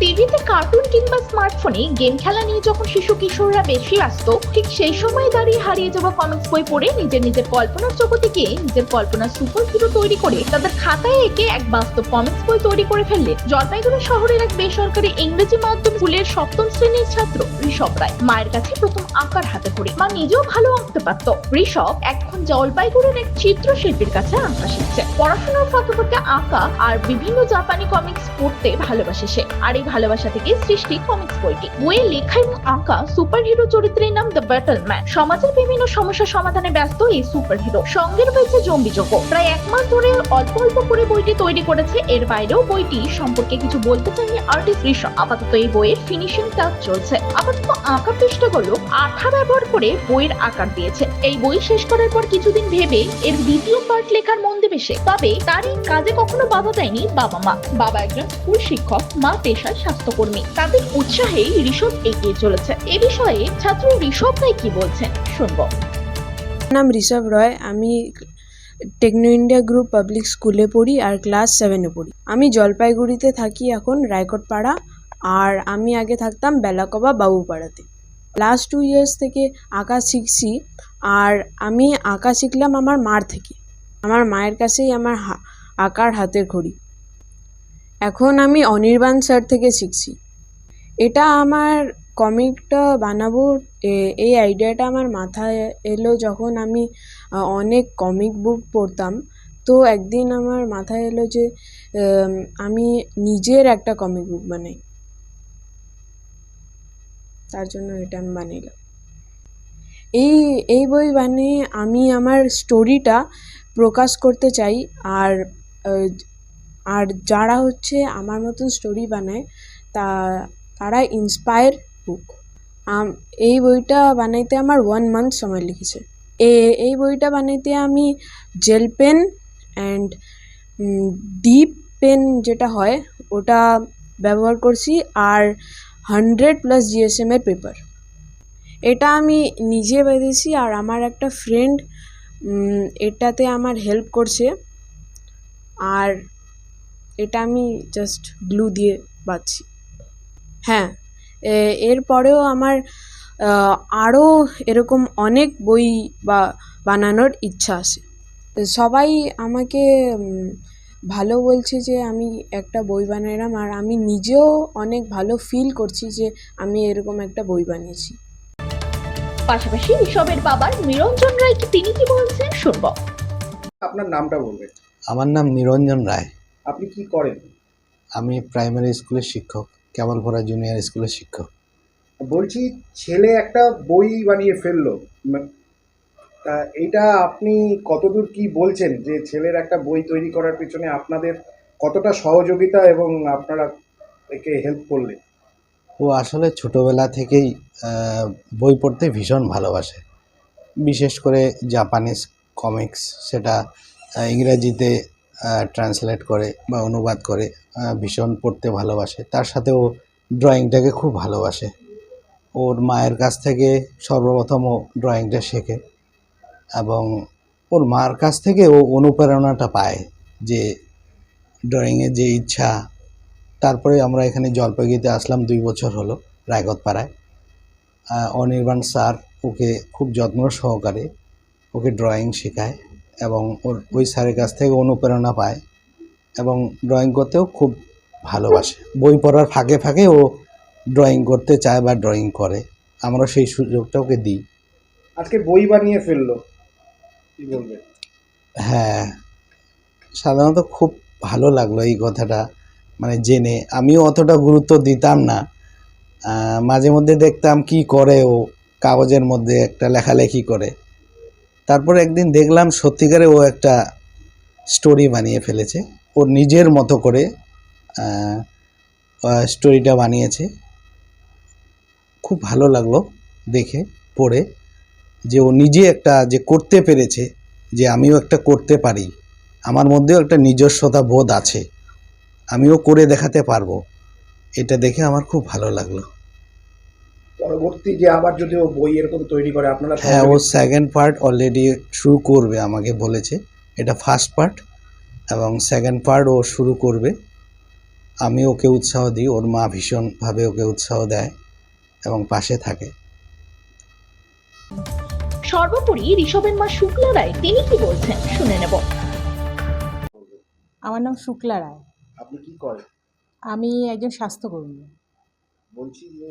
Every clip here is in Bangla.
টিভিতে কার্টুন কিংবা স্মার্টফোনে গেম খেলা নিয়ে যখন শিশু কিশোররা বেশি ব্যস্ত, ঠিক সেই সময় দাঁড়িয়ে হারিয়ে যাওয়া কমিক্স বই পড়ে নিজের নিজের কল্পনার জগতে গিয়ে নিজের কল্পনার সুপার হিরো তৈরি করে তাদের খাতায় এঁকে এক বাস্তব কমিক্স বই তৈরি করে ফেললে জলপাইগুড়ি শহরের এক বেসরকারি ইংরেজি মাধ্যম স্কুলের সপ্তম শ্রেণির ছাত্র ঋষভ রায় মায়ের কাছে প্রথম আঁকার হাতে করে মা নিজেও ভালো আঁকতে পারত। ঋষভ এখন জলপাইগুড়ির এক চিত্রশিল্পীর কাছে আঁকা শিখছে। পড়াশোনার ফাঁকে ফাঁকে আঁকা আর বিভিন্ন জাপানি কমিক্স পড়তে ভালোবাসে সে। আর এই ভালোবাসা থেকে সৃষ্টি কমিক্স বইটি। বইয়ে লেখা এবং আঁকা সুপার হিরো চরিত্রের নাম দ্য ব্যাটল ম্যান সমাজের বিভিন্ন সমস্যা সমাধানে ব্যস্ত এই সুপার হিরো সঙ্গে রয়েছে জম্বি যোগ্য প্রায় এক মাস ধরে অল্প অল্প করে বইটি তৈরি করেছে। এর বাইরেও বইটি সম্পর্কে কিছু বলতে চাইনি আর্টিস্ট ঋষভ। আপাতত এই বইয়ের ফিনিশিং কাজ চলছে। আপাতত আঁকা পৃষ্ঠাগুলো আঠা ব্যবহার করে বইয়ের আকার দিয়েছে। এই বই শেষ করার পর কিছুদিন ভেবে এর দ্বিতীয় পার্ট লেখার মন দেবে সে। তবে তার এই কাজে কখনো বাধা দেয়নি বাবা মা। বাবা একজন স্কুল শিক্ষক, মা পেশায় স্বাস্থ্যকর্মী। তাদের উৎসাহেই ঋষভ এগিয়ে চলেছে। এ বিষয়ে ছাত্র ঋষভ রায় কি বলছেন? শুনব। নাম ঋষভ রয়। আমি টেকনো ইন্ডিয়া গ্রুপ পাবলিক স্কুলে পড়ি আর ক্লাস সেভেনে পড়ি। আমি জলপাইগুড়িতে থাকি এখন, রায়কোটপাড়া। আর আমি আগে থাকতাম বেলাকবা বাবুপাড়াতে। লাস্ট টু ইয়ার্স থেকে আঁকা শিখছি। আর আমি আঁকা শিখলাম আমার মার থেকে। আমার মায়ের কাছেই আমার আঁকার হাতের খড়ি এখন আমি অনির্বাণ স্যার থেকে শিখছি। এটা আমার কমিকটা বানাবো এই আইডিয়াটা আমার মাথায় এলো যখন আমি অনেক কমিক বুক পড়তাম। তো একদিন আমার মাথায় এলো যে আমি নিজের একটা কমিক বুক বানাই। তার জন্য এটা আমি বানাইলাম। এই এই বই বানিয়ে আমি আমার স্টোরিটা প্রকাশ করতে চাই আর আর যারা হচ্ছে আমার মতন স্টোরি বানায়, তা, তারা ইন্সপায়ার আম- এই বইটা বানাইতে আমার ওয়ান মান্থ সময় লেগেছে। এ, এই বইটা বানাইতে আমি gel pen and dip pen যেটা হয়, ওটা ব্যবহার করছি আর হান্ড্রেড প্লাস জিএসএমের পেপার এটা আমি নিজে বেঁধেছি আর আমার একটা ফ্রেন্ড এটাতে আমার হেল্প করছে। আর এটা আমি জাস্ট গ্লু দিয়ে বাঁধছি। হ্যাঁ এরপরেও আমার আরও এরকম অনেক বই বা বানানোর ইচ্ছা আছে। সবাই আমাকে ভালো বলছে যে আমি একটা বই বানালাম আর আমি নিজেও অনেক ভালো ফিল করছি যে আমি এরকম একটা বই বানিয়েছি। পাশাপাশি ঋষভের বাবার নিরঞ্জন রায় কি তিনি কি বলছেন শুনব। আপনার নামটা বলবেন। আমার নাম নিরঞ্জন রায়। আপনি কি করেন? আমি প্রাইমারি স্কুলের শিক্ষক কেবলপড়া জুনিয়র স্কুলের শিক্ষক। বলছি ছেলে একটা বই বানিয়ে ফেলল। তা এইটা আপনি কতদূর কি বলছেন যে ছেলের একটা বই তৈরি করার পিছনে আপনাদের কতটা সহযোগিতা এবং আপনারা একে হেল্প করলেন ও আসলে ছোটোবেলা থেকেই বই পড়তে ভীষণ ভালোবাসে। বিশেষ করে জাপানিজ কমিক্স সেটা ইংরেজিতে ট্রান্সলেট করে বা অনুবাদ করে ভীষণ পড়তে ভালোবাসে। তার সাথে ও ড্রয়িংটাকে খুব ভালোবাসে। ওর মায়ের কাছ থেকে সর্বপ্রথম ও ড্রয়িংটা শেখে এবং ওর মার কাছ থেকে ও অনুপ্রেরণাটা পায় যে ড্রয়িংয়ের যে ইচ্ছা। তারপরে আমরা এখানে জলপাইগুড়িতে আসলাম দুই বছর হলো রায়গতপাড়ায় অনির্বাণ স্যার ওকে খুব যত্ন সহকারে ওকে ড্রয়িং শেখায়। এবং ওর ওই স্যারের কাছ থেকে অনুপ্রেরণা পায় এবং ড্রয়িং করতেও খুব ভালোবাসে। বই পড়ার ফাঁকে ফাঁকে ও ড্রয়িং করতে চায় বা ড্রয়িং করে। আমরা সেই সুযোগটা ওকে দিই। আজকে বই বানিয়ে ফেলল কি হ্যাঁ সাধারণত খুব ভালো লাগল এই কথাটা মানে জেনে। আমিও অতটা গুরুত্ব দিতাম না। মাঝে মধ্যে দেখতাম কি করে ও কাগজের মধ্যে একটা লেখালেখি করে। তারপর একদিন দেখলাম সত্যিকারে ও একটা স্টোরি বানিয়ে ফেলেছে। ওর নিজের মতো করে স্টোরিটা বানিয়েছে। খুব ভালো লাগল দেখে, পড়ে। যে ও নিজে একটা যে করতে পেরেছে, যে আমিও একটা করতে পারি, আমার মধ্যেও একটা নিজস্বতা বোধ আছে, আমিও করে দেখাতে পারব, এটা দেখে আমার খুব ভালো লাগল। পরবর্তী যে আবার যদি ও বই এরকম তৈরি করে আপনারা হ্যাঁ ও সেকেন্ড পার্ট অলরেডি শুরু করবে আমাকে বলেছে। এটা ফার্স্ট পার্ট এবং সেকেন্ড পার্ট ও শুরু করবে। আমি ওকে উৎসাহ দিই ওর মা ভীষণভাবে ওকে উৎসাহ দেয় এবং পাশে থাকে। সর্বোপরি ঋষভের মা শুক্লা রায় তিনি কি বলছেন? শুনে নেব। আমার নাম শুক্লা রায়। আপনি কি করেন? আমি একজন স্বাস্থ্যকর্মী। বলছি যে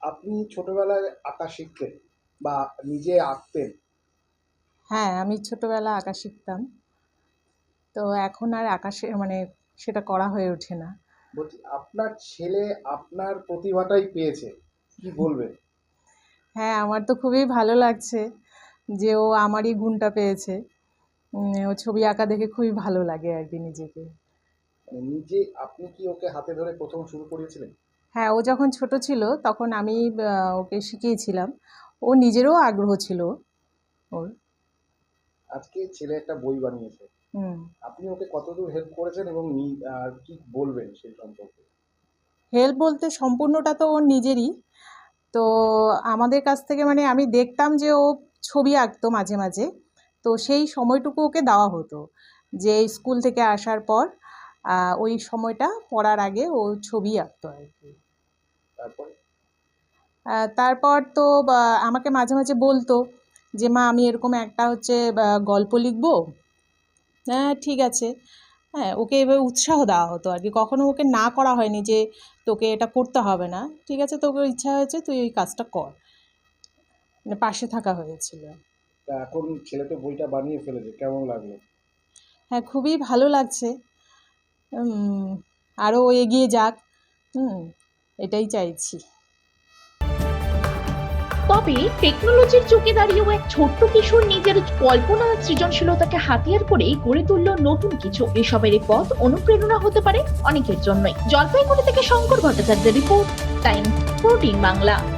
আপনি ছোটবেলায় আঁকা শিখতেন বা নিজে আঁকতেন? হ্যাঁ আমি ছোটোবেলা আঁকা শিখতাম। তো এখন আর আকাশে মানে সেটা করা হয়ে ওঠে না। বলছি আপনার ছেলে আপনার প্রতিভাটাই পেয়েছে কি বলবেন? হ্যাঁ আমার তো খুবই ভালো লাগছে যে ও আমারই গুণটা পেয়েছে। ও ছবি আঁকা দেখে খুবই ভালো লাগে আর কি নিজেকে। মানে নিজে আপনি কি ওকে হাতে ধরে প্রথম শুরু করেছিলেন হ্যাঁ ও যখন ছোট ছিল তখন আমি ওকে শিখিয়েছিলাম। ও নিজেরও আগ্রহ ছিল ওর। আজকে ছেলে একটা বই বানিয়েছে। হুম। আপনি ওকে কতদূর হেল্প করেছেন এবং আর কি বলবেন সেই সম্পর্কে? হেল্প বলতে সম্পূর্ণটা তো ওর নিজেরই। তো আমাদের কাছ থেকে মানে আমি দেখতাম যে ও ছবি আঁকতো মাঝে মাঝে। তো সেই সময়টুকু ওকে দেওয়া হতো যে স্কুল থেকে আসার পর ওই সময়টা পড়ার আগে ও ছবি আঁকতো আর কি। তারপরে? তারপর তো আমাকে মাঝে মাঝে বলতো যে মা আমি এরকম একটা হচ্ছে গল্প লিখব? হ্যাঁ ঠিক আছে। হ্যাঁ ওকে এভাবে উৎসাহ দেওয়া হতো আর কি। কখনো ওকে না করা হয়নি যে তোকে এটা করতে হবে না। ঠিক আছে তোকে ইচ্ছা হয়েছে তুই এই কাজটা কর। মানে পাশে থাকা হয়েছিল। এখন ছেলে তো বইটা বানিয়ে ফেলেছে কেমন লাগল? হ্যাঁ খুবই ভালো লাগছে। আরও এগিয়ে যাক। হুম, এটাই চাইছি। তবে টেকনোলজির যুগে দাঁড়িয়েও এক ছোট্ট কিশোর নিজের কল্পনা সৃজনশীলতাকে হাতিয়ার করে গড়ে তুলল নতুন কিছু। এসবের পথ অনুপ্রেরণা হতে পারে অনেকের জন্যই। জলপাইগুড়ি থেকে শঙ্কর ভট্টাচার্যের রিপোর্ট টাইম প্রোটিন বাংলা